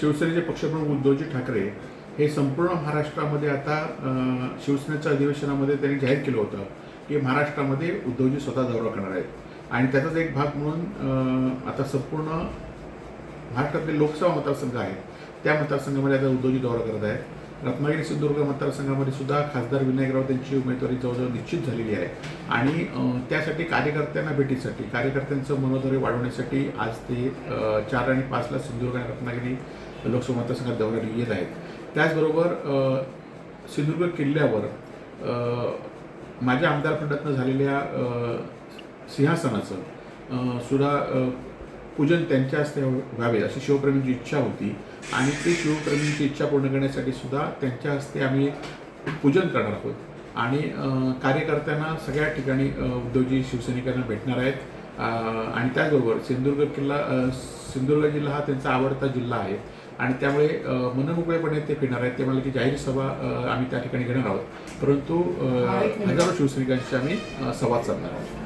शिवसेनेचे पक्षप्रमुख उद्धवजी ठाकरे हे संपूर्ण महाराष्ट्रामध्ये आता शिवसेनेच्या अधिवेशनामध्ये त्यांनी जाहीर केलं होतं की महाराष्ट्रामध्ये उद्धवजी स्वतः दौरा करणार आहेत. आणि त्याचाच एक भाग म्हणून आता संपूर्ण महाराष्ट्रातले लोकसभा मतदारसंघ आहेत. त्या मतदारसंघामध्ये आता उद्धवजी दौरा करत आहेत. रत्नागिरी सिंधुदुर्ग मतदारसंघामध्ये सुद्धा खासदार विनायक राऊत यांची उमेदवारी जवळजवळ निश्चित झालेली आहे. आणि त्यासाठी कार्यकर्त्यांना भेटीसाठी कार्यकर्त्यांचं मनोधैर्य वाढवण्यासाठी आज ते चार आणि पाचला सिंधुदुर्ग आणि रत्नागिरी लोकसभा मतदारसंघात दौऱ्याला येत आहेत. त्याचबरोबर सिंधुदुर्ग किल्ल्यावर माझ्या आमदार फंडातनं झालेल्या सिंहासनाचं सुद्धा पूजन त्यांच्या हस्ते व्हावे अशी शिवप्रेमींची इच्छा होती. आणि ते शिवप्रेमींची इच्छा पूर्ण करण्यासाठी सुद्धा त्यांच्या हस्ते आम्ही पूजन करणार आहोत. आणि कार्यकर्त्यांना सगळ्या ठिकाणी अं, उद्धवजी शिवसैनिकांना भेटणार आहेत. आणि त्याचबरोबर सिंधुदुर्ग किल्ला सिंधुदुर्ग जिल्हा हा त्यांचा आवडता जिल्हा आहे. आणि त्यामुळे मनमोकळेपणे ते फिरणार आहेत. ते मला की जाहीर सभा आम्ही त्या ठिकाणी घेणार आहोत. परंतु हजारो शिवसैनिकांशी आम्ही संवाद साधणार आहोत.